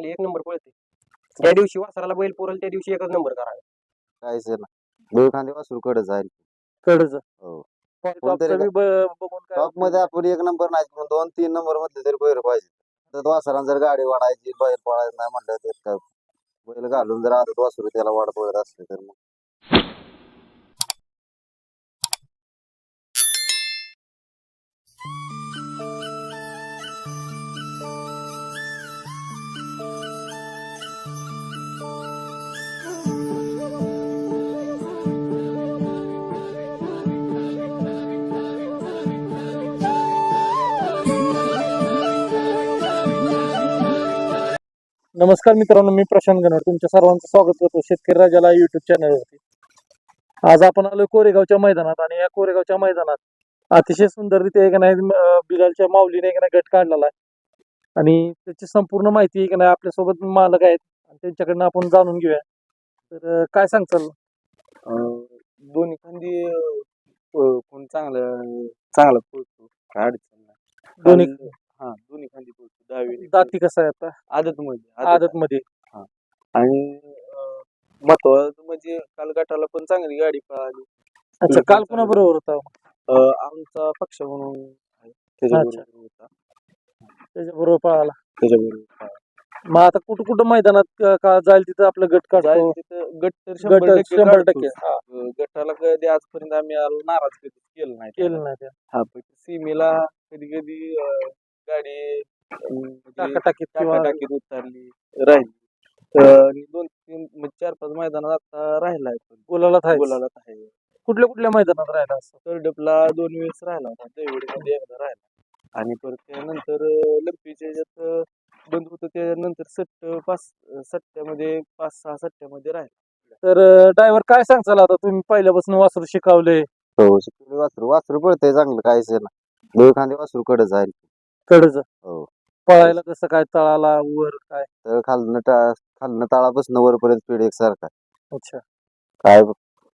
चांगली एक नंबर पळते. ज्या दिवशी वासराला बैल पुरल त्या दिवशी एकच नंबर करावा काहीच आहे ना दोन खांदे वासरू कडच हो. कोणतरी बघून काय टॉपमध्ये आपण एक नंबर नाही पण दोन तीन नंबर मधले तरी बैल पाहिजे. तर वासरांना जर गाडी वाढायची बैल पळायचं नाही म्हणलं तर काय बैल घालून जर आदत वासरू त्याला वाढ पळत असले तर मग नमस्कार मित्रांनो मी प्रशांत गणवट तुमच्या सर्वांचं स्वागत करतो शेतकरी राजाला युट्यूब चॅनलवरती आज आपण आलो कोरेगावच्या मैदानात आणि या कोरेगावच्या मैदानात अतिशय सुंदररीत्या एक नाही बिलालच्या माऊलीने एक नाही गट काढलेला आहे. आणि त्याची संपूर्ण माहिती एक नाही आपल्यासोबत मालक आहेत. आणि त्यांच्याकडनं आपण जाणून घेऊया. तर काय सांगचाल दोन्ही खांदी कोण चांगलं चांगला पोहोचतो. काय अडचण नाही. दोन्ही हा दोन्ही खांदी पोहोचतो. दहावी दाती कसं आहे आता? आदत. मध्ये आदत मध्ये आणि महत्वाचं म्हणजे काल गटाला पण चांगली गाडी पळाली. अच्छा काल कुणा बरोबर होता? अं, आमचा पक्ष म्हणून आहे, त्याच्याबरोबर होता. त्याच्याबरोबर पळाला. त्याच्याबरोबर पळाला. मग आता कुठं कुठं मैदानात क- का जाईल तिथं आपलं गट जाईल काढतो तिथं गट तर गट शंभर टक्के. काढतोच. हा, अं, गटाला कधी आजपर्यंत आम्ही आलो नाराज कधी केलं नाही. केलं नाही ते हा पण सीमेला कधी कधी गाडी अं, टाकाटाकीत किंवा टाकीत उतरली. राहिली. तर आणि दोन तीन म्हणजे चार पाच मैदानात आता राहिलाय पण. बोलायला थाय बोलायला आहे. कुठल्या कुठल्या मैदानात राहिला असं? कर्डपला दोन वेळेस राहिला होता. मध्ये एकदा राहिला. आणि परत त्यानंतर लंपीच्या ह्याच्यात अं, बंद होतं. त्यानंतर सट्ट पाच सट्ट्यामध्ये पाच सहा सट्ट्यामध्ये राहिला. तर ड्रायव्हर काय सांगचाल आता? तुम्ही पहिल्यापासून वासरू शिकवले. हो शिकलेलं वासरू वासरू पळतंय चांगलं. काहीच आहे ना दोन खांदे वासरू कडे जाईल. कडच हो. पळायला कसं काय तळाला वर काय? तर खालनं टा खालनं ताळापासून वरपर्यंत स्पीड एक सारखा. अच्छा. काय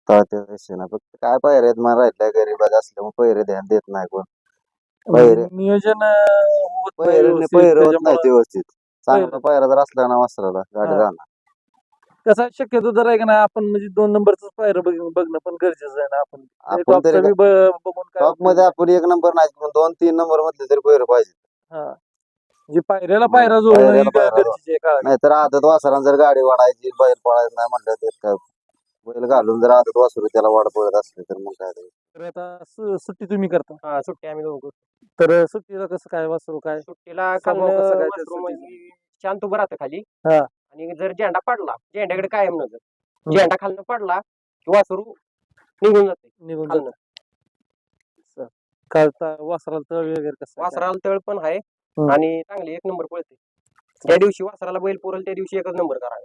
तळाच्या रेषेनं फक्त काय पायऱ्या आहेत मला राहिल्या गरीबाज असल्यामुळे पैरे ध्यान देत नाही कोण. पहिरे- नियोजन अं, होत नाही पैरे व्यवस्थित, पैरे होत नाही त्याच्यामुळं व्यवस्थित. चांगला पैरे- पायरा जर असला ना वासराला गाडी हा. राहणार. कसं आहे, शक्यतो जर आहे का नाही आपण म्हणजे दोन नंबरच पायरं बघ- बघणं पण गरजेचं आहे ना आपण. ते आपण टॉपचं तरी बी ब- बघून काय टॉपमध्ये आपण एक नंबर नाही पण दोन तीन नंबर मधले तरी पैरे पाहिजे हा. म्हणजे पायऱ्याला पायरा जोडणं ही पायऱ्याला पायरा गरजेची आहे काळाची. नाहीतर आदत वासरांना जर गाडी वाढायची बैल पळायचं नाही म्हणलं तर काय बैल घालून जर आदत वासरू त्याला वाढ पळत असले तर मग काय ते. तर आता सु- सुट्टी तुम्ही करता हा सुट्टी आम्ही दोघं करतो. तर सुट्टीला कसं काय वासरू काय सुट्टीला खालनं कसा काय वासरू म्हणजे शांत उभं राहतं खाली हा. आणि जर झेंडा पडला झेंड्याकडे कायम नजर झेंडा खालनं पडला की वासरू निघून जाते निघून खालनं. जात वासराला तळ वगैरे कसं काय? वासराला तळ पण आहे. आणि चांगली एक नंबर पळते. त्या दिवशी वासराला बैल पुरल त्या दिवशी एकच नंबर करावा